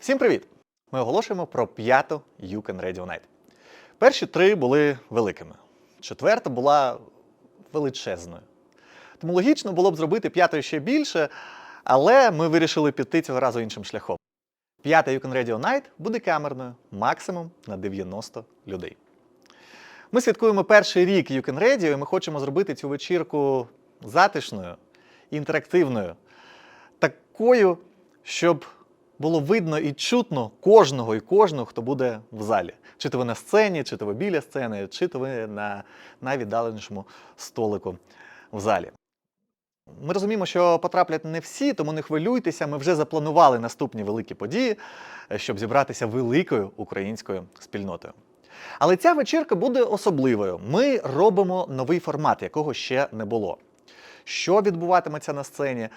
Всім привіт! Ми оголошуємо про п'яту Can Radio Night. Перші три були великими, четверта була величезною. Тому логічно було б зробити п'ятою ще більше, але ми вирішили піти цього разу іншим шляхом. П'ята Can Radio Night буде камерною, максимум на 90 людей. Ми святкуємо перший рік Can Radio, і ми хочемо зробити цю вечірку затишною, інтерактивною, такою, щоб було видно і чутно кожного і кожного, хто буде в залі. Чи то ви на сцені, чи то ви біля сцени, чи то ви на найвіддаленішому столику в залі. Ми розуміємо, що потраплять не всі, тому не хвилюйтеся. Ми вже запланували наступні великі події, е, щоб зібратися великою українською спільнотою. Але ця вечірка буде особливою. Ми робимо новий формат, якого ще не було. Що відбуватиметься на сцені,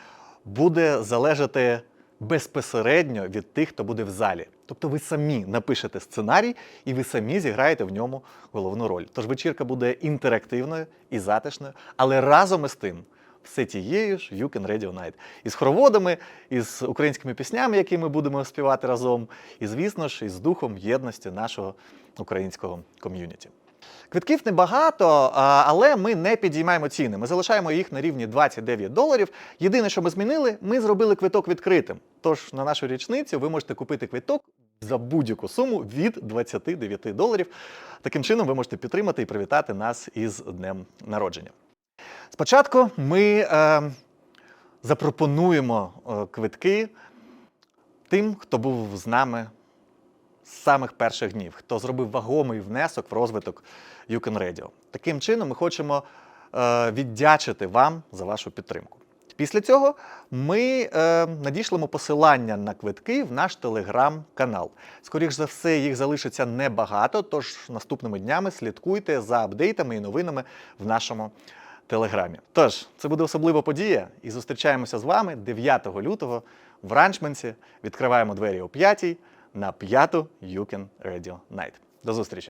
буде залежати безпосередньо від тих, хто буде в залі. Тобто ви самі напишете сценарій і ви самі зіграєте в ньому головну роль. Тож вечірка буде інтерактивною і затишною, але разом із тим. Все тією ж You Can Radio Night. Із хороводами, із українськими піснями, які ми будемо співати разом, і, звісно ж, із духом єдності нашого українського ком'юніті. Квитків небагато, але ми не підіймаємо ціни. Ми залишаємо їх на рівні 29 доларів. Єдине, що ми змінили, ми зробили квиток відкритим. Тож на нашу річницю ви можете купити квиток за будь-яку суму від 29 доларів. Таким чином ви можете підтримати і привітати нас із днем народження. Спочатку ми е, запропонуємо е, квитки тим, хто був з нами з самих перших днів, хто зробив вагомий внесок в розвиток Can Radio. Таким чином, ми хочемо е, віддячити вам за вашу підтримку. Після цього ми е, надішлемо посилання на квитки в наш телеграм-канал. Скоріш за все, їх залишиться небагато, тож наступними днями слідкуйте за апдейтами і новинами в нашому телеграмі. Тож, це буде особлива подія, і зустрічаємося з вами 9 лютого в Ранчменсі. Відкриваємо двері о 5 на п'яту You Can Radio Night. До зустрічі!